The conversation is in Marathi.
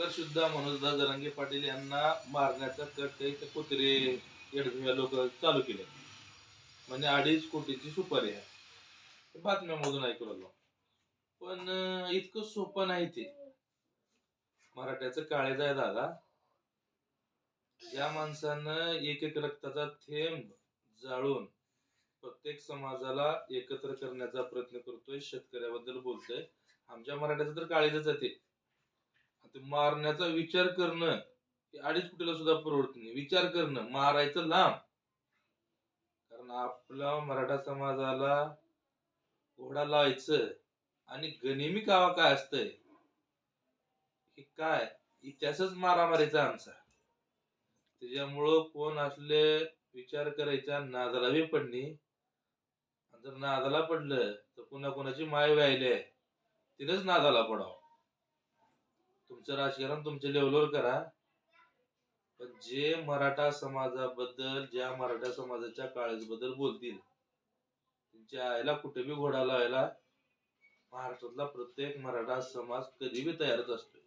तर सुद्धा मनोजदा जरांगे पाटील यांना मारण्याचा कट ते कुत्रे येडझव्या लोक चालू केले म्हणजे अडीच कोटीची सुपारी आहे. बातम्यामधून ऐकू लागलो. पण इतकं सोपं नाही ते. मराठ्याचं काळेज आहे दादा. या माणसानं एक एक रक्ताचा थेंब जाळून प्रत्येक समाजाला एकत्र करण्याचा प्रयत्न करतोय शेतकऱ्याबद्दल बोलतोय. आमच्या मराठ्याचं तर काळेजच आहे ते. मारण्याचा विचार करणं अडीच कुठेला सुद्धा परवडत नाही. विचार करणं मारायचं लांब. कारण आपला मराठा समाजाला घोडा लावायचं आणि गनिमी कावा काय असतंय? हे काय? इतिहासच मारामारीचा आमचा. त्याच्यामुळं कोण असले विचार करायचा नादाला बी पडणी जर नादाला पडलं तर कुणा कुणाची माय व्हायले? तिनेच नादाला पडावं. तुमचं राजकारण तुमच्या लेवलवर करा. पण जे मराठा समाजाबद्दल ज्या मराठा समाजाच्या काळजीबद्दल बोलतील त्यांच्या आईला कुठे बी घोडा लावायला महाराष्ट्रातला प्रत्येक मराठा समाज कधी बी तयारच असतो